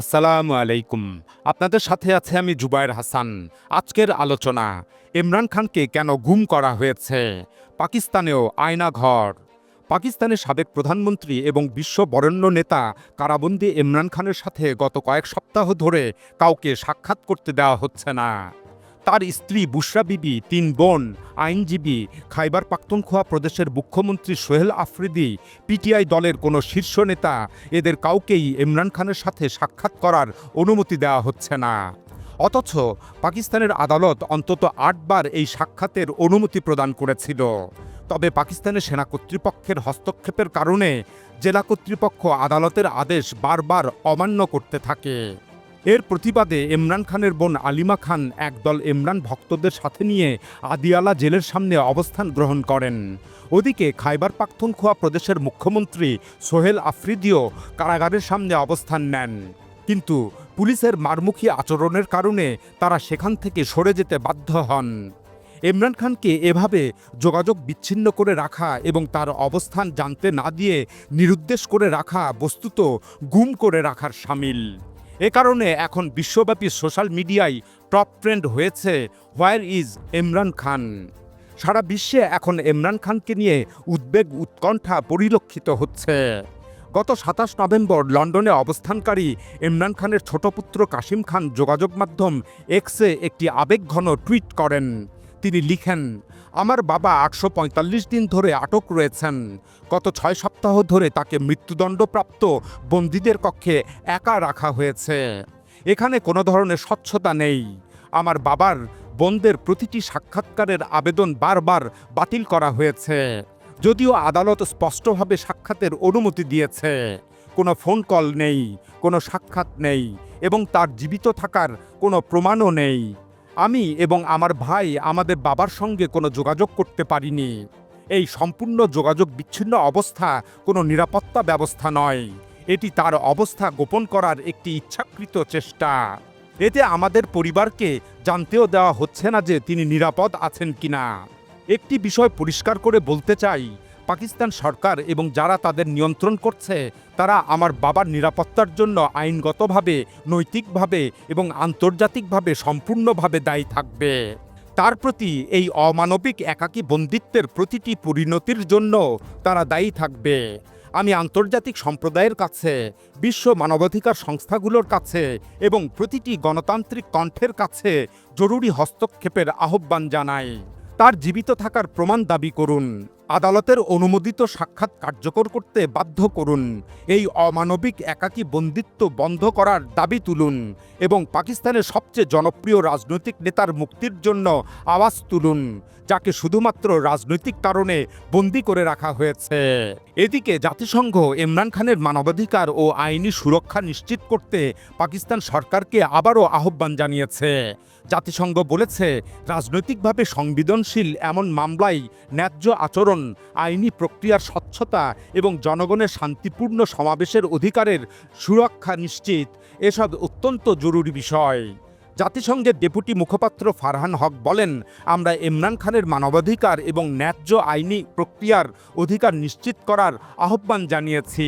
আসসালামু আলাইকুম। আপনাদের সাথে আছে আমি জুবায়ের হাসান। আজকের আলোচনা, ইমরান খানকে কেন গুম করা হয়েছে? পাকিস্তানেও আয়নাঘর পাকিস্তানের সাবেক প্রধানমন্ত্রী এবং বিশ্ব বরেণ্য নেতা কারাবন্দী ইমরান খানের সাথে গত কয়েক সপ্তাহ ধরে কাউকে সাক্ষাৎ করতে দেওয়া হচ্ছে না। তার স্ত্রী বুশরা বিবি, তিন বোন, আইনজীবী, খাইবার পাখতুনখোয়া প্রদেশের মুখ্যমন্ত্রী সোহেল আফ্রিদি, পিটিআই দলের কোনো শীর্ষ নেতা, এদের কাউকেই ইমরান খানের সাথে সাক্ষাৎ করার অনুমতি দেওয়া হচ্ছে না। অথচ পাকিস্তানের আদালত অন্তত আটবার এই সাক্ষাতের অনুমতি প্রদান করেছিল। তবে পাকিস্তানের সেনা কর্তৃপক্ষের হস্তক্ষেপের কারণে জেলা কর্তৃপক্ষ আদালতের আদেশ বারবার অমান্য করতে থাকে। এর প্রতিবাদে ইমরান খানের বোন আলিমা খান একদল ইমরান ভক্তদের সাথে নিয়ে আদিয়ালা জেলের সামনে অবস্থান গ্রহণ করেন। ওদিকে খাইবার পাখতুনখোয়া প্রদেশের মুখ্যমন্ত্রী সোহেল আফ্রিদিও কারাগারের সামনে অবস্থান নেন। কিন্তু পুলিশের মারমুখী আচরণের কারণে তারা সেখান থেকে সরে যেতে বাধ্য হন। ইমরান খানকে এভাবে যোগাযোগ বিচ্ছিন্ন করে রাখা এবং তার অবস্থান জানতে না দিয়ে নিরুদ্দেশ করে রাখা বস্তুত গুম করে রাখার সামিল। এ কারণে এখন বিশ্বব্যাপী সোশ্যাল মিডিয়ায় টপ ট্রেন্ড হয়েছে হোয়ার ইজ ইমরান খান। সারা বিশ্বে এখন ইমরান খানকে নিয়ে উদ্বেগ উৎকণ্ঠা পরিলক্ষিত হচ্ছে। গত সাতাশ নভেম্বর লন্ডনে অবস্থানকারী ইমরান খানের ছোট পুত্র কাশিম খান যোগাযোগ মাধ্যম এক্সে একটি আবেগঘন টুইট করেন। তিনি লিখেন আমার বাবা আটশো পঁয়তাল্লিশ দিন ধরে আটক রয়েছেন। গত ছয় সপ্তাহ ধরে তাকে মৃত্যুদণ্ডপ্রাপ্ত বন্দীদের কক্ষে একা রাখা হয়েছে। এখানে কোনো ধরনের স্বচ্ছতা নেই। আমার বাবার বোনদের প্রতিটি সাক্ষাৎকারের আবেদন বারবার বাতিল করা হয়েছে। যদিও আদালত স্পষ্টভাবে সাক্ষাতের অনুমতি দিয়েছে। কোনো ফোন কল নেই, কোনো সাক্ষাৎ নেই এবং তার জীবিত থাকার কোনো প্রমাণও নেই। আমি এবং আমার ভাই আমাদের বাবার সঙ্গে কোনো যোগাযোগ করতে পারিনি। এই সম্পূর্ণ যোগাযোগ বিচ্ছিন্ন অবস্থা কোনো নিরাপত্তা ব্যবস্থা নয়। এটি তার অবস্থা গোপন করার একটি ইচ্ছাকৃত চেষ্টা। এতে আমাদের পরিবারকে জানতেও দেওয়া হচ্ছে না যে তিনি নিরাপদ আছেন কিনা। একটি বিষয় পরিষ্কার করে বলতে চাই পাকিস্তান সরকার এবং যারা তাদের নিয়ন্ত্রণ করছে, তারা আমার বাবার নিরাপত্তার জন্য আইনগতভাবে, নৈতিকভাবে এবং আন্তর্জাতিকভাবে সম্পূর্ণভাবে দায়ী থাকবে। তার প্রতি এই অমানবিক একাকী বন্দিত্বের প্রতিটি পরিণতির জন্য তারা দায়ী থাকবে। আমি আন্তর্জাতিক সম্প্রদায়ের কাছে, বিশ্ব মানবাধিকার সংস্থাগুলোর কাছে এবং প্রতিটি গণতান্ত্রিক কণ্ঠের কাছে জরুরি হস্তক্ষেপের আহ্বান জানাই। তার জীবিত থাকার প্রমাণ দাবি করুন। আদালতের অনুমোদিত সাক্ষাৎ কার্যকর করতে বাধ্য করুন। এই অমানবিক একাকী বন্দিত্ব বন্ধ করার দাবি তুলুন এবং পাকিস্তানের সবচেয়ে জনপ্রিয় রাজনৈতিক নেতার মুক্তির জন্য আওয়াজ তুলুন, যাকে শুধুমাত্র রাজনৈতিক কারণে বন্দি করে রাখা হয়েছে। এদিকে জাতিসংঘ ইমরান খানের মানবাধিকার ও আইনি সুরক্ষা নিশ্চিত করতে পাকিস্তান সরকারকে আবারও আহ্বান জানিয়েছে। জাতিসংঘ বলেছে, রাজনৈতিকভাবে সংবেদনশীল এমন মামলায় ন্যায্য আচরণ আইনি প্রক্রিয়ার স্বচ্ছতা এবং জনগণের শান্তিপূর্ণ সমাবেশের অধিকারের সুরক্ষা নিশ্চিত এসব অত্যন্ত জরুরি বিষয়। জাতিসংঘের ডেপুটি মুখপাত্র ফারহান হক বলেন, আমরা ইমরান খানের মানবাধিকার এবং ন্যায্য আইনি প্রক্রিয়ার অধিকার নিশ্চিত করার আহ্বান জানিয়েছি।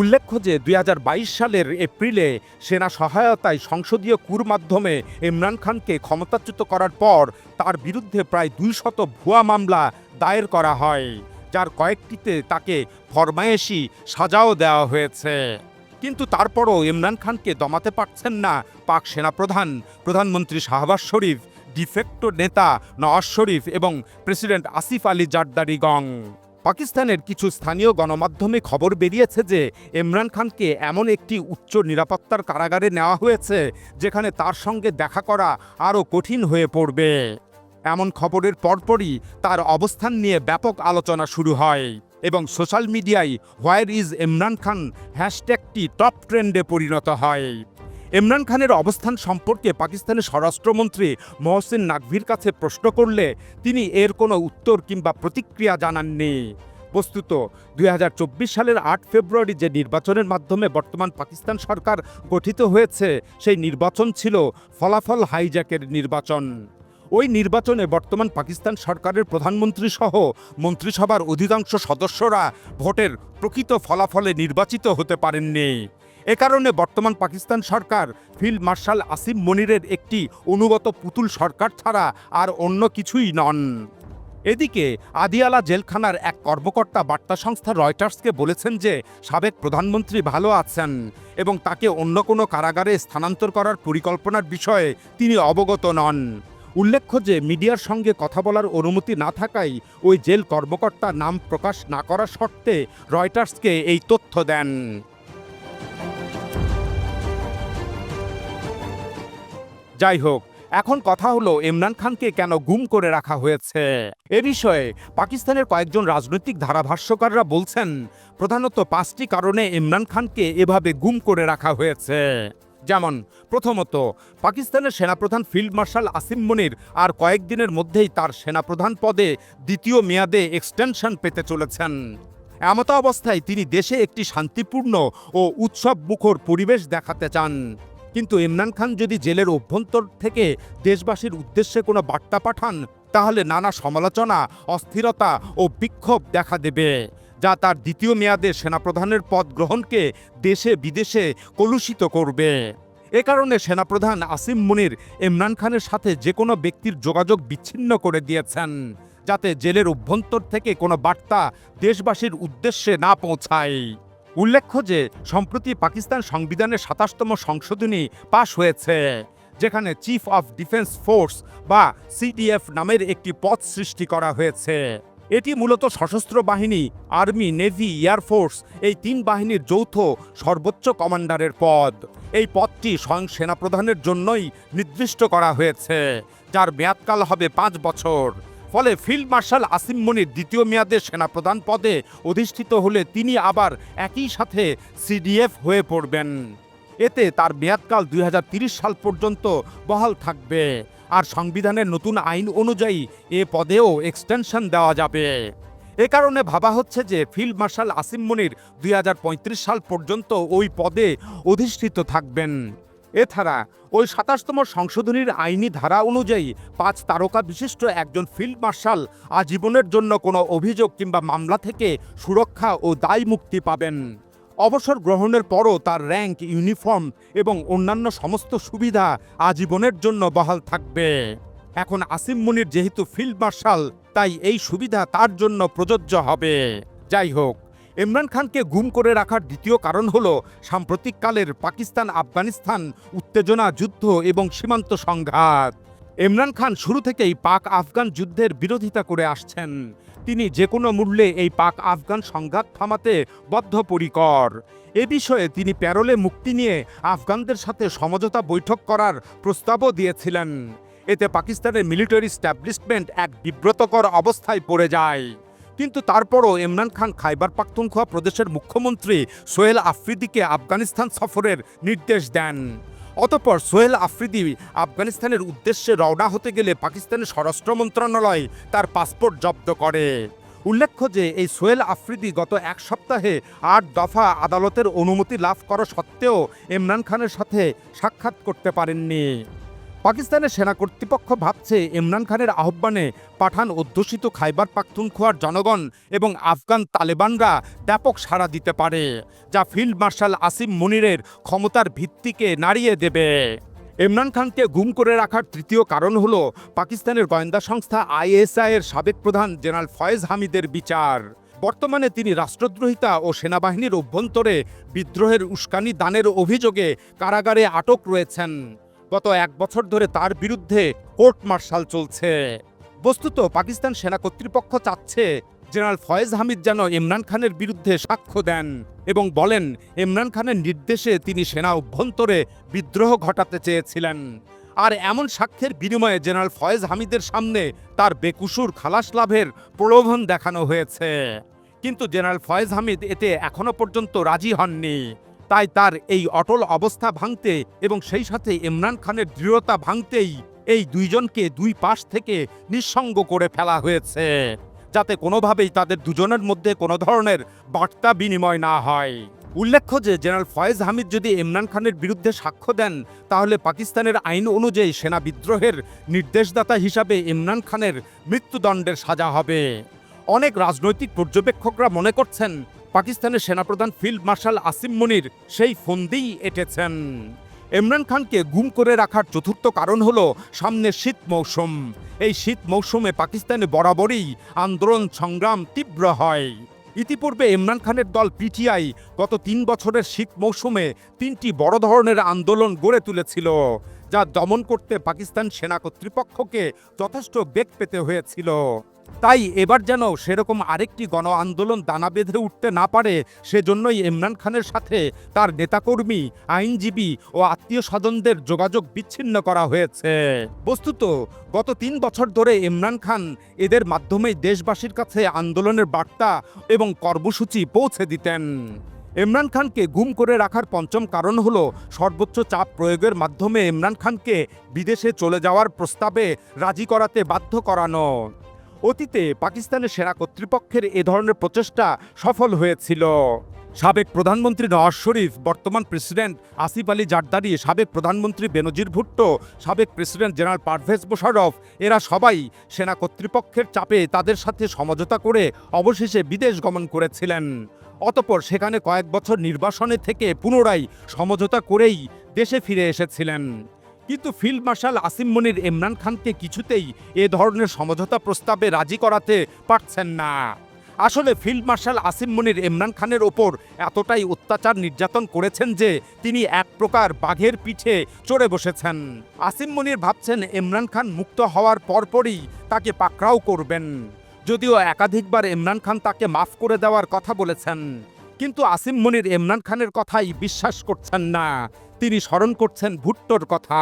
উল্লেখ্য যে, দুই হাজার বাইশ সালের এপ্রিলে সেনা সহায়তায় সংসদীয় কুর মাধ্যমে ইমরান খানকে ক্ষমতাচ্যুত করার পর তার বিরুদ্ধে প্রায় দুই শত ভুয়া মামলা দায়ের করা হয়, যার কয়েকটিতে তাকে ফরমায়েশি সাজাও দেওয়া হয়েছে। কিন্তু তারপরও ইমরান খানকে দমাতে পারছেন না পাক সেনাপ্রধান, প্রধানমন্ত্রী শাহবাজ শরীফ ডিফেক্টো নেতা নওয়াজ শরীফ এবং প্রেসিডেন্ট আসিফ আলী জারদারি গং। পাকিস্তানের কিছু স্থানীয় গণমাধ্যমে খবর বেরিয়েছে যে ইমরান খানকে এমন একটি উচ্চ নিরাপত্তার কারাগারে নেওয়া হয়েছে যেখানে তার সঙ্গে দেখা করা আরও কঠিন হয়ে পড়বে। এমন খবরের পরপরই তার অবস্থান নিয়ে ব্যাপক আলোচনা শুরু হয়। এবং সোশ্যাল মিডিয়ায় হোয়ার ইজ ইমরান খান হ্যাশট্যাগটি টপ ট্রেন্ডে পরিণত হয়। ইমরান খানের অবস্থান সম্পর্কে পাকিস্তানের স্বরাষ্ট্রমন্ত্রী মহসিন নাকভির কাছে প্রশ্ন করলে তিনি এর কোনো উত্তর কিংবা প্রতিক্রিয়া জানাননি। বস্তুত, দুই হাজার চব্বিশ সালের আট ফেব্রুয়ারি যে নির্বাচনের মাধ্যমে বর্তমান পাকিস্তান সরকার গঠিত হয়েছে, সেই নির্বাচন ছিল ফলাফল হাইজ্যাকের নির্বাচন। ওই নির্বাচনে বর্তমান পাকিস্তান সরকারের প্রধানমন্ত্রী সহ মন্ত্রিসভার অধিকাংশ সদস্যরা ভোটের প্রকৃত ফলাফলে নির্বাচিত হতে পারেননি। এ কারণে বর্তমান পাকিস্তান সরকার ফিল্ড মার্শাল আসিম মনিরের একটি অনুগত পুতুল সরকার ছাড়া আর অন্য কিছুই নন। এদিকে আদিয়ালা জেলখানার এক কর্মকর্তা বার্তা সংস্থা রয়টার্সকে বলেছেন যে সাবেক প্রধানমন্ত্রী ভালো আছেন এবং তাকে অন্য কোনো কারাগারে স্থানান্তর করার পরিকল্পনার বিষয়ে তিনি অবগত নন। উল্লেখ্য যে মিডিয়ার সঙ্গে কথা বলার অনুমতি না থাকায় ওই জেল কর্মকর্তা নাম প্রকাশ না করার শর্তে রয়টার্সকে এই তথ্য দেন। যাই হোক, এখন কথা হলো ইমরান খানকে কেন গুম করে রাখা হয়েছে? এ বিষয়ে পাকিস্তানের কয়েকজন রাজনৈতিক ধারাভাষ্যকাররা বলছেন, প্রধানত পাঁচটি কারণে ইমরান খানকে এভাবে গুম করে রাখা হয়েছে। যেমন, প্রথমত, পাকিস্তানের সেনাপ্রধান ফিল্ড মার্শাল আসিম মনির আর কয়েকদিনের মধ্যেই তার সেনাপ্রধান পদে দ্বিতীয় মেয়াদে এক্সটেনশন পেতে চলেছেন। এমত অবস্থায় তিনি দেশে একটি শান্তিপূর্ণ ও উৎসব মুখর পরিবেশ দেখাতে চান। কিন্তু ইমরান খান যদি জেলের অভ্যন্তর থেকে দেশবাসীর উদ্দেশ্যে কোনো বার্তা পাঠান, তাহলে নানা সমালোচনা, অস্থিরতা ও বিক্ষোভ দেখা দেবে। যা তার দ্বিতীয় মেয়াদে সেনাপ্রধানের পদ গ্রহণকে দেশে বিদেশে কলুষিত করবে। এ কারণে সেনাপ্রধান আসিম মুনির ইমরান খানের সাথে যে কোনো ব্যক্তির যোগাযোগ বিচ্ছিন্ন করে দিয়েছেন, যাতে জেলের অভ্যন্তর থেকে কোনো বার্তা দেশবাসীর উদ্দেশ্যে না পৌঁছায়। উল্লেখ্য যে, সম্প্রতি পাকিস্তান সংবিধানের সাতাশতম সংশোধনী পাশ হয়েছে, যেখানে চিফ অফ ডিফেন্স ফোর্স বা সিডিএফ নামের একটি পদ সৃষ্টি করা হয়েছে। এটি মূলত সশস্ত্র বাহিনী, আর্মি, নেভি এয়ারফোর্স এই তিন বাহিনীর যৌথ সর্বোচ্চ কমান্ডারের পদ। এই পদটি স্বয়ং সেনাপ্রধানের জন্যই নির্দিষ্ট করা হয়েছে, যার মেয়াদকাল হবে পাঁচ বছর। ফলে ফিল্ড মার্শাল আসিম মনির দ্বিতীয় মেয়াদে সেনাপ্রধান পদে অধিষ্ঠিত হলে তিনি আবার একই সাথে সিডিএফ হয়ে পড়বেন। এতে তার মেয়াদকাল দুই সাল পর্যন্ত বহাল থাকবে। আর সংবিধানের নতুন আইন অনুযায়ী এ পদেও এক্সটেনশন দেওয়া যাবে। এ কারণে ভাবা হচ্ছে যে ফিল্ড মার্শাল আসিম মনির দুই হাজার পঁয়ত্রিশ সাল পর্যন্ত ওই পদে অধিষ্ঠিত থাকবেন। এছাড়া ওই সাতাশতম সংশোধনীর আইনি ধারা অনুযায়ী পাঁচ তারকা বিশিষ্ট একজন ফিল্ড মার্শাল আজীবনের জন্য কোনো অভিযোগ কিংবা মামলা থেকে সুরক্ষা ও দায় মুক্তি পাবেন। অবসর গ্রহণের পরও তার র্যাঙ্ক ইউনিফর্ম এবং অন্যান্য সমস্ত সুবিধা আজীবনের জন্য বহাল থাকবে। এখন আসিম মুনির যেহেতু ফিল্ড মার্শাল তাই এই সুবিধা তার জন্য প্রযোজ্য হবে। যাই হোক, ইমরান খানকে গুম করে রাখার দ্বিতীয় কারণ হল সাম্প্রতিককালের পাকিস্তান আফগানিস্তান উত্তেজনা, যুদ্ধ এবং সীমান্ত সংঘাত। ইমরান খান শুরু থেকেই পাক আফগান যুদ্ধের বিরোধিতা করে আসছেন। তিনি যে কোনো মূল্যে এই পাক আফগান সংঘাত থামাতে বদ্ধপরিকর। এ বিষয়ে তিনি প্যারোলে মুক্তি নিয়ে আফগানদের সাথে সমঝোতা বৈঠক করার প্রস্তাবও দিয়েছিলেন। এতে পাকিস্তানের মিলিটারি স্ট্যাবলিশমেন্ট এক বিব্রতকর অবস্থায় পড়ে যায়। কিন্তু তারপরও ইমরান খান খাইবার পাখতুনখোয়া প্রদেশের মুখ্যমন্ত্রী সোহেল আফ্রিদিকে আফগানিস্তান সফরের নির্দেশ দেন। অতপর সোহেল আফ্রিদি আফগানিস্তানের উদ্দেশ্যে রওনা হতে গেলে পাকিস্তানের স্বরাষ্ট্র মন্ত্রণালয় তার পাসপোর্ট জব্দ করে। উল্লেখ্য যে, এই সোহেল আফ্রিদি গত এক সপ্তাহে আট দফা আদালতের অনুমতি লাভ করা সত্ত্বেও ইমরান খানের সাথে সাক্ষাৎ করতে পারেননি। পাকিস্তানের সেনা কর্তৃপক্ষ ভাবছে ইমরান খানের আহ্বানে পাঠান অধ্যুষিত খাইবার পাখতুনখোয়ার জনগণ এবং আফগান তালেবানরা ব্যাপক সাড়া দিতে পারে, যা ফিল্ড মার্শাল আসিম মনিরের ক্ষমতার ভিত্তিকে নাড়িয়ে দেবে। ইমরান খানকে গুম করে রাখার তৃতীয় কারণ হল পাকিস্তানের গোয়েন্দা সংস্থা আইএসআই এর সাবেক প্রধান জেনারেল ফয়েজ হামিদের বিচার। বর্তমানে তিনি রাষ্ট্রদ্রোহিতা ও সেনাবাহিনীর অভ্যন্তরে বিদ্রোহের উস্কানি দানের অভিযোগে কারাগারে আটক রয়েছেন। গত এক বছর ধরে তার বিরুদ্ধে কোর্ট মার্শাল চলছে। বস্তুত পাকিস্তান সেনা কর্তৃপক্ষ চাচ্ছে জেনারেল ফয়েজ হামিদ যেন ইমরান খানের বিরুদ্ধে সাক্ষ্য দেন এবং বলেন, ইমরান খানের নির্দেশে তিনি সেনা অভ্যন্তরে বিদ্রোহ ঘটাতে চেয়েছিলেন। আর এমন সাক্ষ্যের বিনিময়ে জেনারেল ফয়েজ হামিদের সামনে তার বেকুসুর খালাস লাভের প্রলোভন দেখানো হয়েছে। কিন্তু জেনারেল ফয়েজ হামিদ এতে এখনও পর্যন্ত রাজি হননি। তাই তার এই অটল অবস্থা ভাঙতে এবং সেই সাথে ইমরান খানের দৃঢ়তা ভাঙতেই এই দুইজনকে দুই পাশ থেকে নিঃসঙ্গ করে ফেলা হয়েছে, যাতে কোনোভাবেই তাদের দুজনের মধ্যে কোনো ধরনের বার্তা বিনিময় না হয়। উল্লেখ্য যে, জেনারেল ফয়েজ হামিদ যদি ইমরান খানের বিরুদ্ধে সাক্ষ্য দেন, তাহলে পাকিস্তানের আইন অনুযায়ী সেনা বিদ্রোহের নির্দেশদাতা হিসাবে ইমরান খানের মৃত্যুদণ্ডের সাজা হবে। অনেক রাজনৈতিক পর্যবেক্ষকরা মনে করছেন পাকিস্তানের সেনাপ্রধান ফিল্ড মার্শাল আসিম মনির সেই ফন্দিই এঁটেছেন। ইমরান খানকে গুম করে রাখার চতুর্থ কারণ হল সামনে শীত মৌসুম। এই শীত মৌসুমে পাকিস্তানে বরাবরই আন্দোলন সংগ্রাম তীব্র হয়। ইতিপূর্বে ইমরান খানের দল পিটিআই গত তিন বছরের শীত মৌসুমে তিনটি বড় ধরনের আন্দোলন গড়ে তুলেছিল, যা দমন করতে পাকিস্তান সেনা কর্তৃপক্ষকে যথেষ্ট বেগ পেতে হয়েছিল। তাই এবার যেন সেরকম আরেকটি গণ আন্দোলন দানা বেঁধে উঠতে না পারে, সেজন্যই ইমরান খানের সাথে তার নেতাকর্মী, আইনজীবী ও আত্মীয় স্বজনদের যোগাযোগ বিচ্ছিন্ন করা হয়েছে। বস্তুত, গত তিন বছর ধরে ইমরান খান এদের মাধ্যমেই দেশবাসীর কাছে আন্দোলনের বার্তা এবং কর্মসূচি পৌঁছে দিতেন। ইমরান খানকে গুম করে রাখার পঞ্চম কারণ হলো সর্বোচ্চ চাপ প্রয়োগের মাধ্যমে ইমরান খানকে বিদেশে চলে যাওয়ার প্রস্তাবে রাজি করাতে বাধ্য করানো। অতীতে পাকিস্তানের সেনা কর্তৃপক্ষের এ ধরনের প্রচেষ্টা সফল হয়েছিল। সাবেক প্রধানমন্ত্রী নওয়াজ শরীফ, বর্তমান প্রেসিডেন্ট আসিফ আলী জারদারি, সাবেক প্রধানমন্ত্রী বেনজির ভুট্টো, সাবেক প্রেসিডেন্ট জেনারেল পারভেজ মোশাররফ, এরা সবাই সেনা কর্তৃপক্ষের চাপে তাদের সাথে সমঝোতা করে অবশেষে বিদেশ গমন করেছিলেন। অতপর সেখানে কয়েক বছর নির্বাসনে থেকে পুনরায় সমঝোতা করেই দেশে ফিরে এসেছিলেন। কিন্তু ফিল্ড মার্শাল আসিম মনির ইমরান খানকে কিছুতেই এ ধরনের সমঝোতা প্রস্তাবে রাজি করাতে পারছেন না। আসলে ফিল্ড মার্শাল আসিম মনির ইমরান খানের ওপর এতটাই অত্যাচার নির্যাতন করেছেন যে তিনি এক প্রকার বাঘের পিঠে চড়ে বসেছেন। আসিম মনির ভাবছেন ইমরান খান মুক্ত হওয়ার পরপরই তাকে পাকড়াও করবেন। যদিও একাধিকবার ইমরান খান তাকে মাফ করে দেওয়ার কথা বলেছেন, কিন্তু আসিম মনির ইমরান খানের কথাই বিশ্বাস করছেন না। তিনি স্মরণ করছেন ভুট্টোর কথা।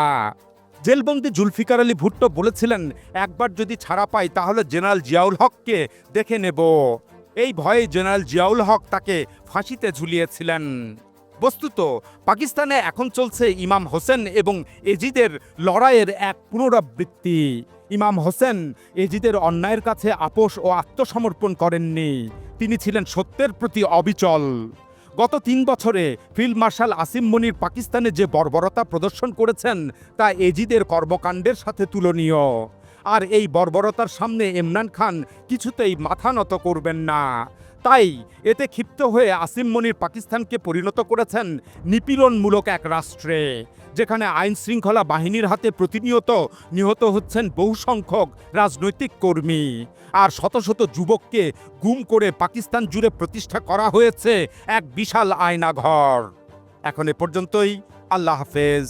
জেলবন্দি জুলফিকার আলী ভুট্টো বলেছিলেন, একবার যদি ছাড়া পাই তাহলে জেনারেল জিয়াউল হককে দেখে নেব। এই ভয়ে জেনারেল জিয়াউল হক তাকে ফাঁসিতে ঝুলিয়েছিলেন। বস্তুত, পাকিস্তানে এখন চলছে ইমাম হোসেন এবং এজিদের লড়াইয়ের এক পুনরাবৃত্তি। ইমাম হোসেন এজিদের অন্যায়ের কাছে আপোষ ও আত্মসমর্পণ করেননি। তিনি ছিলেন সত্যের প্রতি অবিচল। গত তিন বছরে ফিল্ড মার্শাল আসিম মনির পাকিস্তানে যে বর্বরতা প্রদর্শন করেছেন, তা এজিদের কর্মকাণ্ডের সাথে তুলনীয়। আর এই বর্বরতার সামনে ইমরান খান কিছুতেই মাথা নত করবেন না। তাই এতে ক্ষিপ্ত হয়ে আসিম মনির পাকিস্তানকে পরিণত করেছেন নিপীড়নমূলক এক রাষ্ট্রে, যেখানে আইন শৃঙ্খলা বাহিনীর হাতে প্রতিনিয়ত নিহত হচ্ছেন বহু সংখ্যক রাজনৈতিক কর্মী। আর শত শত যুবককে গুম করে পাকিস্তান জুড়ে প্রতিষ্ঠা করা হয়েছে এক বিশাল আয়নাঘর। এখন এ পর্যন্তই, আল্লাহ হাফেজ।